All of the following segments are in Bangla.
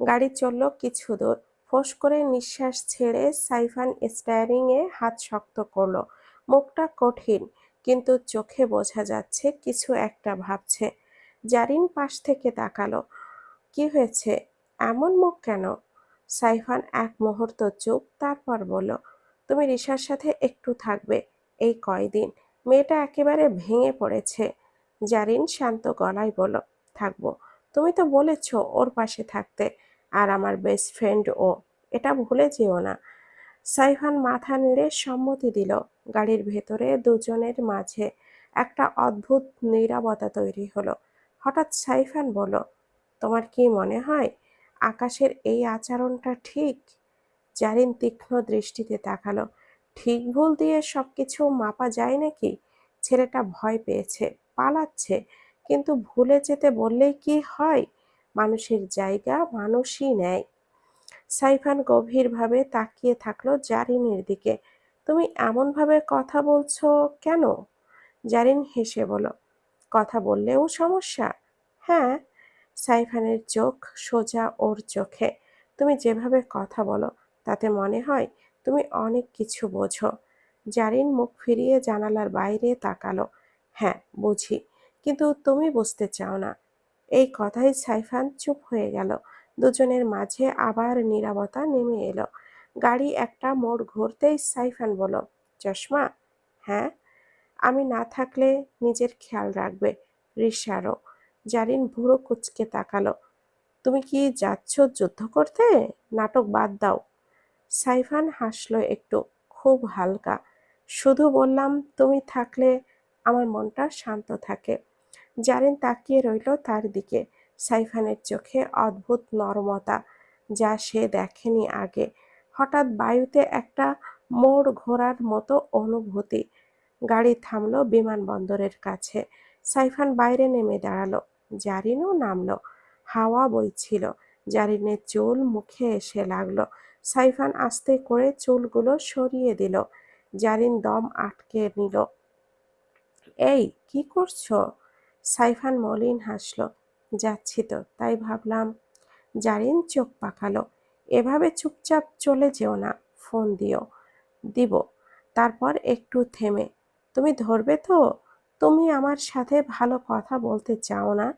গাড়ি চলল কিছু দূর। ফোঁস করে নিঃশ্বাস ছেড়ে সাইফান স্টায়ারিংয়ে হাত শক্ত করল। মুখটা কঠিন, কিন্তু চোখে বোঝা যাচ্ছে কিছু একটা ভাবছে। জারিন পাশ থেকে তাকালো। কি হয়েছে? এমন মুখ কেন? সাইফান এক মুহূর্ত চুপ, তারপর বলল, তুমি রিসার সাথে একটু থাকবে, এই কয়দিন। মেয়েটা একেবারে ভেঙে পড়েছে। জারিন শান্ত গলায় বলল, থাকব। তুমি তো বলেছ ওর পাশে থাকতে, আর আমার বেস্ট ফ্রেন্ড ও। এটা ভুলে যেও না। সাইফান মাথা নেড়ে সম্মতি দিল। গাড়ির ভেতরে দুজনের মাঝে একটা অদ্ভুত নীরবতা তৈরি হলো। হঠাৎ সাইফান বলল, তোমার কি মনে হয় আকাশের এই আচরণটা ঠিক? জারিন তীক্ষ্ণ দৃষ্টিতে তাকালো। ঠিক ভুল দিয়ে সবকিছু মাপা যায় নাকি? ছেলেটা ভয় পেয়েছে, পালাচ্ছে কিন্তু ভুলে যেতে বললেই কি হয়? মানুষের জায়গা মানুষই নেয়। সাইফান গভীরভাবে তাকিয়ে থাকল জারিনের দিকে। তুমি এমনভাবে কথা বলছো কেন? জারিন হেসে বলো কথা বললেও সমস্যা? হ্যাঁ। সাইফানের চোখ সোজা ওর চোখে। তুমি যেভাবে কথা বলো, তাতে মনে হয় তুমি অনেক কিছু বোঝো। জারিন মুখ ফিরিয়ে জানালার বাইরে তাকালো। হ্যাঁ বুঝি। কিন্তু তুমি বুঝতে চাও না। এই কথাই সাইফান চুপ হয়ে গেল। দুজনের মাঝে আবার নীরবতা নেমে এলো। গাড়ি একটা মোড় ঘুরতেই সাইফান বলল, চশমা? হ্যাঁ। আমি না থাকলে নিজের খেয়াল রাখবে। রিসারও জারিন ভুরো কুচকে তাকালো, তুমি কি যাচ্ছ যুদ্ধ করতে? নাটক বাদ দাও। সাইফান হাসলো একটু, খুব হালকা, শুধু বললাম তুমি থাকলে আমার মনটা শান্ত থাকে। জারিন তাকিয়ে রইল তার দিকে। সাইফানের চোখে অদ্ভুত নরমতা, যা সে দেখেনি আগে। হঠাৎ বায়ুতে একটা মোড় ঘোরার মতো অনুভূতি। গাড়ি থামলো বিমানবন্দরের কাছে। সাইফান বাইরে নেমে দাঁড়াল। জারিনও নামলো। হাওয়া বইছিল। জারিনের চুল মুখে এসে লাগল। সাইফান আস্তে করে চুলগুলো সরিয়ে দিল। জারিন দম আটকে নিল। এই, কি করছ? সাইফান মলিন হাসলো, যাচ্ছি তো। তাই ভাবলাম, জারিন চোখ পাকালো। এভাবে চুপচাপ চলে যেও না, ফোন দিও। দিব। তারপর একটু থেমে। তুমি ধরবে তো? তুমি আমার সাথে ভালো কথা বলতে চাও না?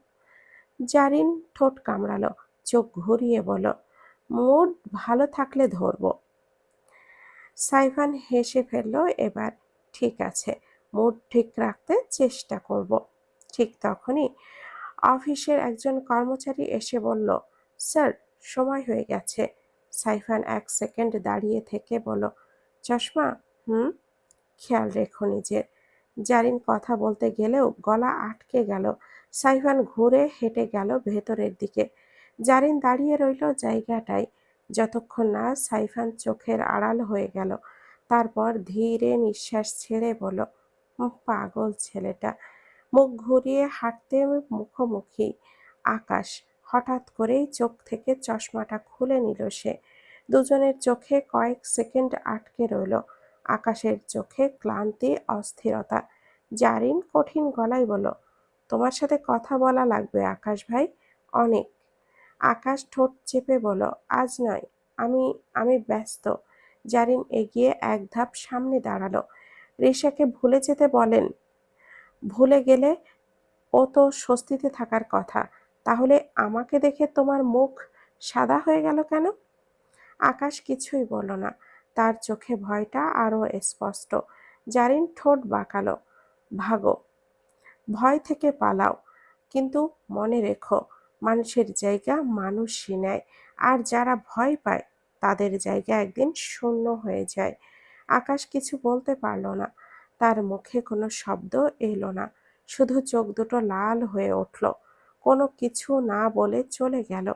জারিন ঠোঁট কামড়ালো, চোখ ঘুরিয়ে বলো মুড ভালো থাকলে ধরবো। সাইফান হেসে ফেলল, এবার ঠিক আছে, মুড ঠিক রাখতে চেষ্টা করব। ঠিক তখনই অফিসের একজন কর্মচারী এসে বলল, স্যার, সময় হয়ে গেছে। সাইফান এক সেকেন্ড দাঁড়িয়ে থেকে বলল, চশমা? হুম? খেয়াল রেখো নিজের। জারিন কথা বলতে গেলেও গলা আটকে গেল। সাইফান ঘুরে হেঁটে গেল ভেতরের দিকে। জারিন দাঁড়িয়ে রইল জায়গাটায়। যতক্ষণ না সাইফান চোখের আড়াল হয়ে গেল, তারপর ধীরে নিঃশ্বাস ছেড়ে বলল পাগল ছেলেটা। মুখ ঘুরিয়ে হাঁটতে মুখোমুখি আকাশ। হঠাৎ করেই চোখ থেকে চশমাটা খুলে নিল সে। দুজনের চোখে কয়েক সেকেন্ড আটকে রইল। আকাশের চোখে ক্লান্তি, অস্থিরতা। জারিন কঠিন গলায় বলল, তোমার সাথে কথা বলা লাগবে আকাশ ভাই, অনেক। আকাশ ঠোঁট চেপে বলো আজ নয়, আমি আমি ব্যস্ত। জারিন এগিয়ে এক ধাপ সামনে দাঁড়াল। রিসাকে ভুলে যেতে বলেন ভুলে গেলে ও তো স্বস্তিতে থাকার কথা। তাহলে আমাকে দেখে তোমার মুখ সাদা হয়ে গেল কেন? আকাশ কিছুই বলল না। তার চোখে ভয়টা আরও স্পষ্ট। জারিন ঠোঁট বাঁকালো। ভাগো, ভয় থেকে পালাও। কিন্তু মনে রেখো, মানুষের জায়গা মানুষই নেয়। আর যারা ভয় পায়, তাদের জায়গা একদিন শূন্য হয়ে যায়। আকাশ কিছু বলতে পারল না। তার মুখে কোনো শব্দ এলো না। শুধু চোখ দুটো লাল হয়ে উঠল। কোনো কিছু না বলে চলে গেল।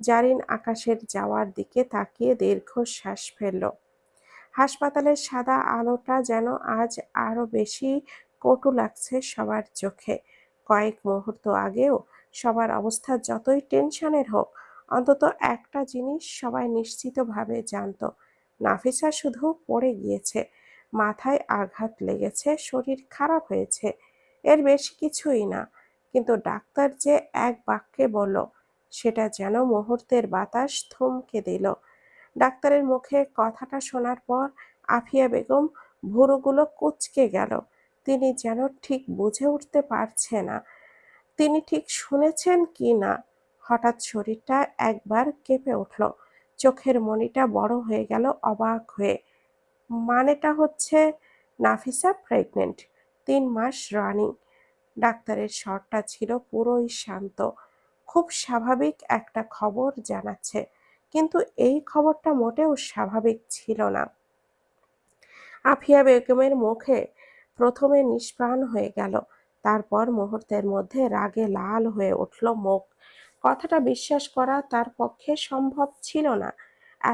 জারিন আকাশের যাওয়ার দিকে তাকিয়ে দীর্ঘশ্বাস ফেলল। হাসপাতালের সাদা আলোটা যেন আজ আরও বেশি কটু লাগছে সবার চোখে। কয়েক মুহূর্ত আগেও সবার অবস্থা যতই টেনশনের হোক, অন্তত একটা জিনিস সবাই নিশ্চিতভাবে জানত। নাফিসা শুধু পড়ে গিয়েছে। মাথায় আঘাত লেগেছে, শরীর খারাপ হয়েছে। এর বেশি কিছুই না, কিন্তু ডাক্তার যে এক বাক্যে বলল, সেটা যেন মুহূর্তের বাতাস থমকে দিল। ডাক্তারের মুখে কথাটা শোনার পর আফিয়া বেগম ভুরুগুলো কুচকে গেল। তিনি যেন ঠিক বুঝে উঠতে পারছে না। তিনি ঠিক শুনেছেন কি না? হঠাৎ শরীরটা একবার কেঁপে উঠল। চোখের মনিটা বড় হয়ে গেল, অবাক হয়ে। মানেটা হচ্ছে নাফিসা প্রেগনেন্ট তিন মাস রানিং ডাক্তারের স্বরটা ছিল পুরোই শান্ত। খুব স্বাভাবিক একটা খবর জানাচ্ছে, কিন্তু এই খবরটা মোটেও স্বাভাবিক ছিল না। আফিয়া বেগমের মুখে প্রথমে নিষ্প্রাণ হয়ে গেল, তারপর মুহূর্তের মধ্যে রাগে লাল হয়ে উঠল মুখ। কথাটা বিশ্বাস করা তার পক্ষে সম্ভব ছিল না।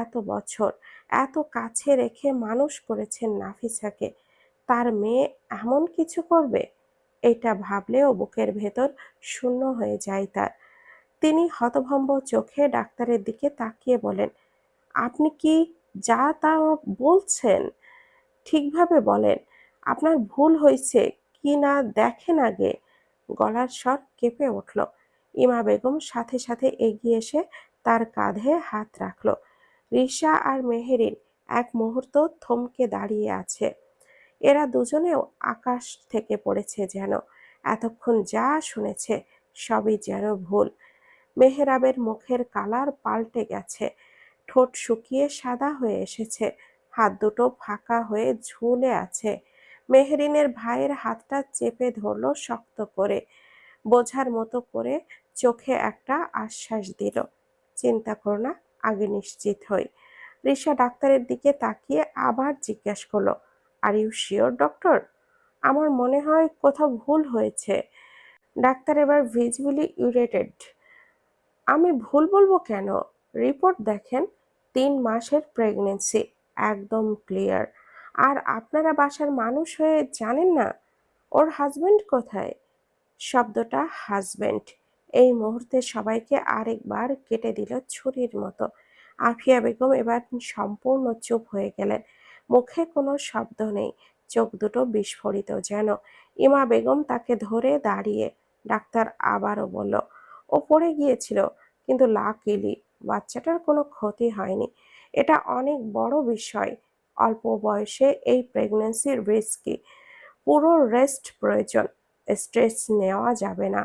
এত বছর, এত কাছে রেখে মানুষ করেছেন নাফিসাকে। তার মেয়ে এমন কিছু করবে? এটা ভাবলেও বুকের ভেতর শূন্য হয়ে যায় তার। তিনি হতভম্ব চোখে ডাক্তারের দিকে তাকিয়ে বলেন, আপনি কি যা তা বলছেন ঠিকভাবে বলেন? আপনার ভুল হয়েছে, কি না দেখেন আগে? গলার স্বর কেঁপে উঠল। ইমা বেগম সাথে সাথে এগিয়ে এসে তার কাঁধে হাত রাখল। রিসা আর মেহেরিন এক মুহূর্ত থমকে দাঁড়িয়ে আছে। এরা দুজনেও আকাশ থেকে পড়েছে যেন। এতক্ষণ যা শুনেছে সবই যেন ভুল। মেহেরাবের মুখের কালার পাল্টে গেছে। ঠোঁট শুকিয়ে সাদা হয়ে এসেছে। হাত দুটো ফাঁকা হয়ে ঝুলে আছে। মেহরিনের ভাইয়ের হাতটা চেপে ধরল শক্ত করে। বোঝার মতো করে চোখে একটা আশ্বাস দিল। চিন্তা করো না আগে নিশ্চিত হই। রিসা ডাক্তারের দিকে তাকিয়ে আবার জিজ্ঞাসা করল আর ইউ শিওর ডক্টর আমার মনে হয় কোথাও ভুল হয়েছে। ডাক্তার এবার ভিজিবলি ইউরেটেড আমি ভুল বলব কেন? রিপোর্ট দেখেন, তিন মাসের প্রেগনেন্সি একদম ক্লিয়ার আর আপনারা বাসার মানুষ হয়ে জানেন না, ওর হাজব্যান্ড কোথায়? শব্দটা হাজবেন্ড এই মুহূর্তে সবাইকে আরেকবার কেটে দিল ছুরির মতো। আফিয়া বেগম এবার সম্পূর্ণ চুপ হয়ে গেলেন। মুখে কোনো শব্দ নেই, চোখ দুটো বিস্ফোরিত যেন। ইমা বেগম তাকে ধরে দাঁড়িয়ে ডাক্তার আবারও বলল ও পড়ে গিয়েছিল, কিন্তু লাকিলি, বাচ্চাটার কোনো ক্ষতি হয়নি। এটা অনেক বড় বিষয়, অল্প বয়সে এই প্রেগনেন্সির রিস্কি পুরো রেস্ট প্রয়োজন স্ট্রেস নেওয়া যাবে না।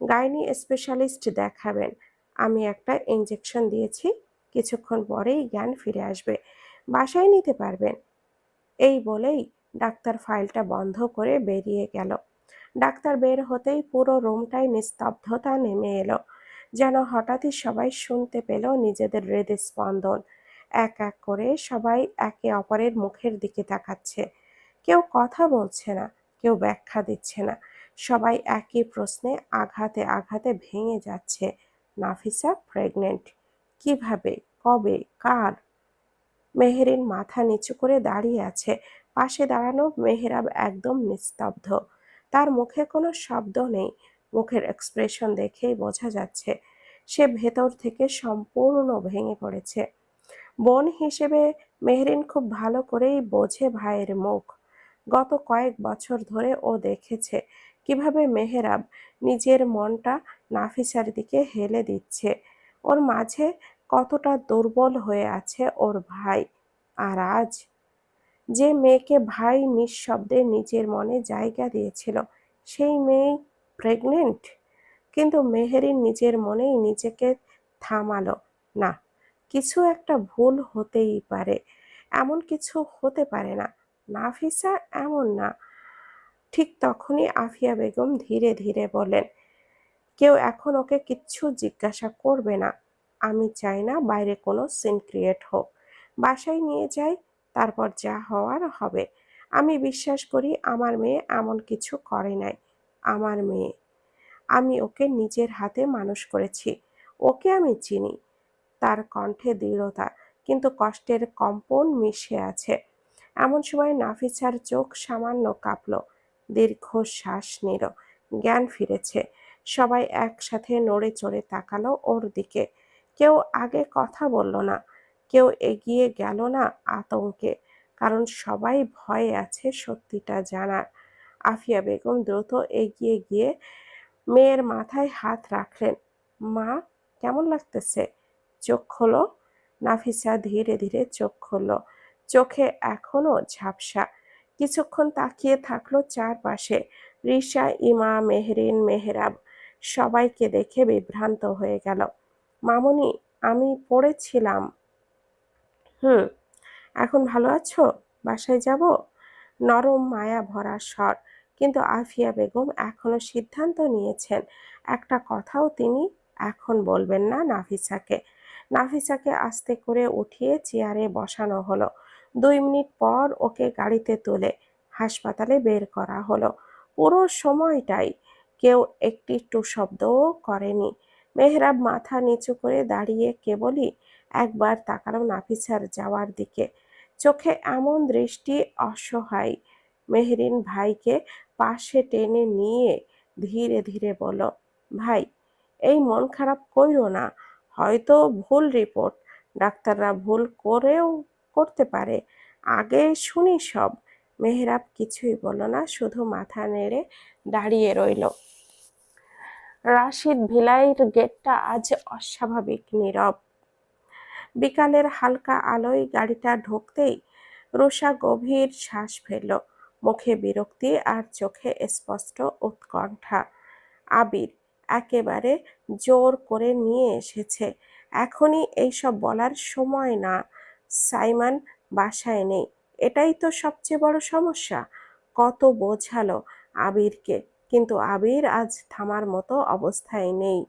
গাইনি স্পেশালিস্ট দেখাবেন। আমি একটা ইঞ্জেকশন দিয়েছি, কিছুক্ষণ পরেই জ্ঞান ফিরে আসবে। বাসায় নিতে পারবেন। এই বলেই ডাক্তার ফাইলটা বন্ধ করে বেরিয়ে গেল। ডাক্তার বের হতেই পুরো রুমটাই নিস্তব্ধতা নেমে এলো। যেন হঠাৎই সবাই শুনতে পেল নিজেদের হৃদস্পন্দন এক এক করে সবাই একে অপরের মুখের দিকে তাকাচ্ছে। কেউ কথা বলছে না, কেউ ব্যাখ্যা দিচ্ছে না। সবাই একই প্রশ্নে আঘাতে আঘাতে ভেঙে যাচ্ছে। নাফিসা প্রেগনেন্ট কীভাবে? কবে? কার? মেহেরিন মাথা নিচু করে দাঁড়িয়ে আছে। পাশে দাঁড়ানো মেহেরাব একদম নিস্তব্ধ। তার মুখে কোনো শব্দ নেই। মুখের এক্সপ্রেশন দেখেই বোঝা যাচ্ছে, সে ভেতর থেকে সম্পূর্ণ ভেঙে পড়েছে। বোন হিসেবে মেহরিন খুব ভালো করেই বোঝে ভাইয়ের মুখ। গত কয়েক বছর ধরে ও দেখেছে কীভাবে মেহেরাব নিজের মনটা নাফিসার দিকে হেলে দিচ্ছে? ওর মাঝে কতটা দুর্বল হয়ে আছে ওর ভাই? আর আজ? যে মেয়েকে ভাই নিঃশব্দে নিজের মনে জায়গা দিয়েছিল, সেই মেয়ে প্রেগনেন্ট কিন্তু মেহেরিন নিজের মনেই নিজেকে থামালো, না, কিছু একটা ভুল হতেই পারে। এমন কিছু হতে পারে না। নাফিসা এমন না। ঠিক তখনই আফিয়া বেগম ধীরে ধীরে বলেন কেউ এখন ওকে কিচ্ছু জিজ্ঞাসা করবে না। আমি চাই না বাইরে কোনো সিন ক্রিয়েট হোক। বাসায় নিয়ে যাই, তারপর যা হওয়ার হবে। আমি বিশ্বাস করি আমার মেয়ে এমন কিছু করে নাই। আমার মেয়ে। আমি ওকে নিজের হাতে মানুষ করেছি। ওকে আমি চিনি। তার কণ্ঠে দৃঢ়তা, কিন্তু কষ্টের কম্পন মিশে আছে। এমন সময় নাফিসার চোখ সামান্য কাঁপল। দীর্ঘ শ্বাস নিল। জ্ঞান ফিরেছে। সবাই একসাথে নড়ে চড়ে তাকালো ওর দিকে। কেউ আগে কথা বলল না, কেউ এগিয়ে গেল না আতঙ্কে, কারণ সবাই ভয়ে আছে সত্যিটা জানার। আফিয়া বেগম দ্রুত এগিয়ে গিয়ে মেয়ের মাথায় হাত রাখলেন। মা, কেমন লাগতেছে? চোখ খোলো। নাফিসা ধীরে ধীরে চোখ খুলল। চোখে এখনও ঝাপসা। কিছুক্ষণ তাকিয়ে থাকল চারপাশে। রিসা ইমা, মেহরিন, মেহরাব সবাইকে দেখে বিভ্রান্ত হয়ে গেল। মামনি, আমি পড়েছিলাম। হুম, এখন ভালো আছো? বাসায় যাব? নরম মায়া ভরা স্বর। কিন্তু আফিয়া বেগম এখনও সিদ্ধান্ত নিয়েছেন। একটা কথাও তিনি এখন বলবেন না নাফিসাকে। নাফিসাকে আস্তে করে উঠিয়ে চেয়ারে বসানো হলো। দুই মিনিট পর ওকে গাড়িতে তুলে হাসপাতালে বের করা হলো। পুরো সময়টাই কেউ একটি টু শব্দও করেনি। মেহরাব মাথা নিচু করে দাঁড়িয়ে কেবলই একবার তাকালো নাফিসার যাওয়ার দিকে। চোখে এমন দৃষ্টি অসহায়। মেহরিন ভাইকে পাশে টেনে নিয়ে ধীরে ধীরে বলল, ভাই, এই মন খারাপ কইরো না। হয়তো ভুল রিপোর্ট। ডাক্তাররা ভুল করেও করতে পারে। আগে শুনি সব। মেহরাব কিছুই বলল না, শুধু মাথা নেড়ে দাঁড়িয়ে রইল। রাশিদ ভিলাইয়ের গেটটা আজ অস্বাভাবিক, নীরব। বিকালের হালকা আলোয় গাড়িটা ঢুকতেই রোষা গভীর শ্বাস ফেলল। মুখে বিরক্তি আর চোখে স্পষ্ট উৎকণ্ঠা। আবির একেবারে জোর করে নিয়ে এসেছে। এখনই এইসব বলার সময় না। সাইমন বাসায় নেই। এটাই তো সবচেয়ে বড় সমস্যা। কত বোঝালো আবিরকে, কিন্তু আবির আজ থামার মতো অবস্থায় নেই।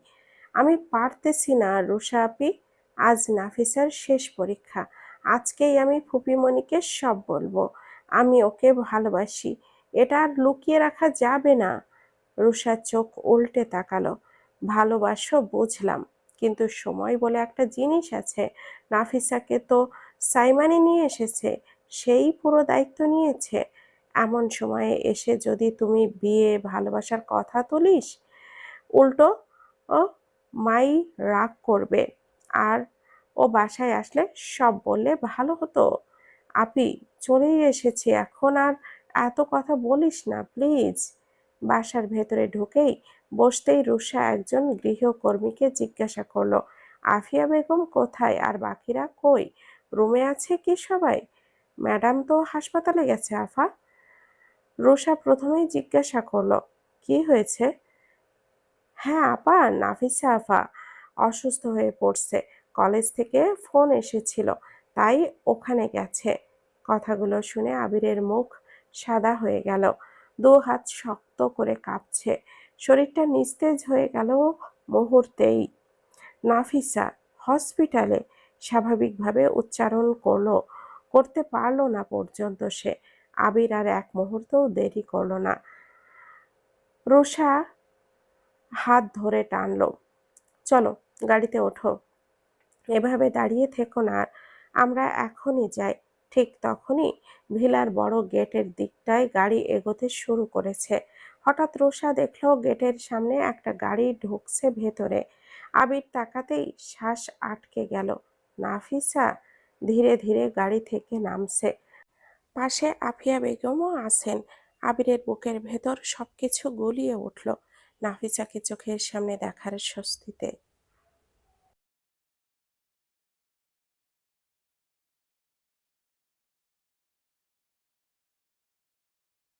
আমি পারতেছি না রুষা আপি। আজ নাফিসার শেষ পরীক্ষা। আজকেই আমি ফুপিমণিকে সব বলব। আমি ওকে ভালোবাসি। এটা আর লুকিয়ে রাখা যাবে না। রুষা চোখ উল্টে তাকালো। ভালোবাসো, বুঝলাম। কিন্তু সময় বলে একটা জিনিস আছে। নাফিসাকে তো সাইমানি নিয়ে এসেছে, সেই পুরো দায়িত্ব নিয়েছে। এমন সময়ে এসে যদি তুমি বিয়ে, ভালোবাসার কথা তুলিস, উল্টো ও মাই রাগ করবে। আর ও বাসায় আসলে সব বললে ভালো হতো। আপি, চলেই এসেছি এখন আর এত কথা বলিস না, প্লিজ। বাসার ভেতরে ঢুকেই বসতেই রুষা একজন গৃহকর্মীকে জিজ্ঞাসা করল, আফিয়া বেগম কোথায়? আর বাকিরা কই? রুমে আছে কি সবাই? ম্যাডাম তো হাসপাতালে গেছে, আফা। রুষা প্রথমেই জিজ্ঞাসা করল, কি হয়েছে? হ্যাঁ আপা, নাফিসা আফা অসুস্থ হয়ে পড়ছে। কলেজ থেকে ফোন এসেছিল, তাই ওখানে গেছে। কথাগুলো শুনে আবিরের মুখ সাদা হয়ে গেল, দু হাত শক্ত করে কাঁপছে। শরীরটা নিস্তেজ হয়ে গেল মুহূর্তেই। নাফিসা, হসপিটালে স্বাভাবিকভাবে উচ্চারণ করল, করতে পারল না পর্যন্ত সে। আবির আর এক মুহূর্তও দেরি করল না। রোষা হাত ধরে টানলো, চলো, গাড়িতে ওঠো। এভাবে দাঁড়িয়ে থেকো না আর, আমরা এখনই যাই। ঠিক তখনই ভিলার বড় গেটের দিকটায় গাড়ি এগোতে শুরু করেছে। হঠাৎ রোষা দেখল গেটের সামনে একটা গাড়ি ঢুকছে ভেতরে। আবির তাকাতেই শ্বাস আটকে গেল। নাফিসা ধীরে ধীরে গাড়ি থেকে নামছে। পাশে আফিয়া বেগমও আছেন। আবিরের বুকের ভেতর সবকিছু গলিয়ে উঠল। নাফিসাকে চোখের সামনে দেখার স্বস্তিতে।